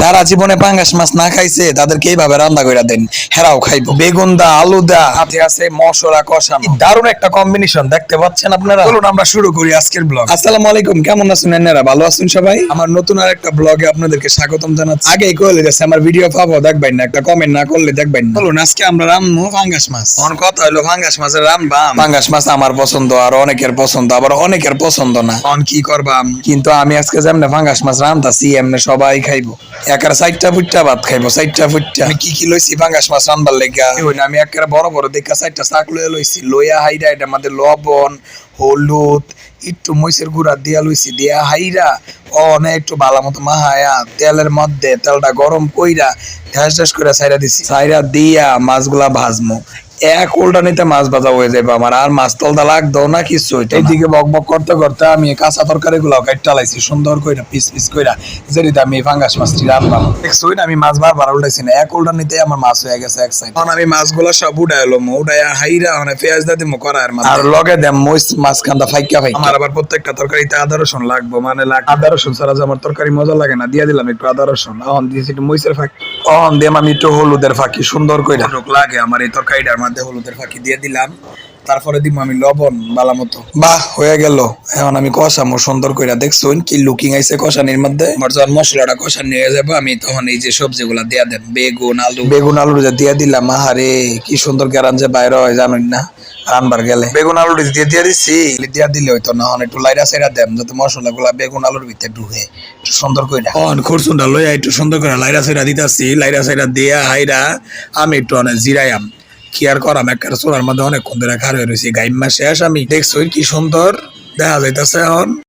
যারা জীবনে পাঙ্গাস মাছ না খাইছে তাদেরকে এইভাবে রান্না করে দেন হেরাও খাইবো। বেগুন দা আলু দা হাতে আছে মশলা কষানো দারুণ একটা কম্বিনেশন দেখতে পাচ্ছেন আপনারা? চলুন আমরা শুরু করি আজকের ব্লগ আসসালামু আলাইকুম কেমন আছেন এনারা ভালো আছেন সবাই? আমার নতুন আর একটা ব্লগে আপনাদেরকে স্বাগতম জানাচ্ছি। আগেই কইলে গেছে আমার ভিডিও পাবো দেখবেন না একটা কমেন্ট না করলে দেখবেন না। চলুন আজকে আমরা রান্নু পাঙ্গাস মাছ। অন কথা হলো পাঙ্গাস মাছের রানবাম পাঙ্গাস মাছ আমার পছন্দ আর অনেকের পছন্দ আবার অনেকের পছন্দ না। অন কি করবাম কিন্তু আমি আজকে যেমনে পাঙ্গাস মাছ রান্তাছি এমনি সবাই খাইবো। একার চারটা ফুটটা ভাত খাইবো চারটা ফুটটা। আমি কি কি লইছি? পাঙ্গাস মাছ রান্নার লেগা। আমি একেবারে বড় বড় দেখা চারটা শাক লইয়া লইছি। লইয়া হাইরা এটা আমাদের লবণ হলুদ একটু মরিচের গুঁড়া দিয়া লইছি। দিয়া হাইরা অনেক একটু ভালো মতো মাহায়া তেলের মধ্যে তেলটা গরম কইরা ঢ্যাস ঢ্যাস করে সাইরা দিছি। সাইরা দিয়া মাছগুলা ভাজমু। এক উল্টানিতে মাছ ভাজা হয়ে যাবে আমার। আর মাছ তলদা লাগতো না কিছু এইদিকে বক বক করতে করতে আমি কাঁচা তরকারি গুলো কাইটা সুন্দর কইরা পিস পিস কইরা। যেটা আমি ফাঙ্গাস মাছটি রান্নাম দেখছুই না আমি মাছ বারবার উল্টাইছি না। এক উল্টানিতে আমার মাছ হয়ে গেছে এক সাইড এখন আমি মাছগুলো সব উঠাইলো উঠাইয়া হাইরা মানে পেঁয়াজ দাদি মো করার মাছ আর লগে দেম মইস মাছ কান্দা ফাইকা ফাইকা। আমার আবার প্রত্যেকটা তরকারিতে আদা রসুন লাগবে মানে লাগ আদা রসুন ছাড়া আমার তরকারি মজা লাগে না। দিয়ে দিলাম একটু আদা রসুন। অন দিয়েছি একটু মইসের ফাঁকি। অন দিলাম আমি একটু হলুদের ফাঁকি সুন্দর কইরা। লাগে আমার এই তরকারিটার মধ্যে হলুদের ফাঁকি দিয়ে দিলাম। তারপরে দিব আমি লবণ বালা মতো বাহ হয়ে গেল। এখন আমি কষা কষামো সুন্দর কইরা দেখছুন কি লুকিং আইছে কষানির মধ্যে। আমার যখন মশলাটা কষানি হয়ে যাবে আমি তখন এই যে সবজিগুলা দিয়া দেব বেগুন আলু। বেগুন আলু যে দিয়া দিলাম আহারে কি সুন্দর গ্যারান যে বাইরে হয় জানুন না? রানবার গেলে। বেগুন আলু দিয়ে দিয়ে দিছি। দিয়া দিলে হইতো না একটু লাইরা সাইরা দেম যাতে মশলা গুলা বেগুন আলুর ভিতরে ঢুকে। একটু সুন্দর কইরা। অন খুরসুনটা লইয়া একটু সুন্দর করে লাইরা সাইরা দিতাছি লাইরা সাইরা দিয়া হাইরা আমি একটু অনেক জিরাইয়াম। কি আর করাম? একটা চোরার মধ্যে অনেকক্ষণ ধরে খার হয়ে রয়েছি। গাইম্মা শেষ, আমি দেখছ কি সুন্দর। দেখা যাইতেছে এখন।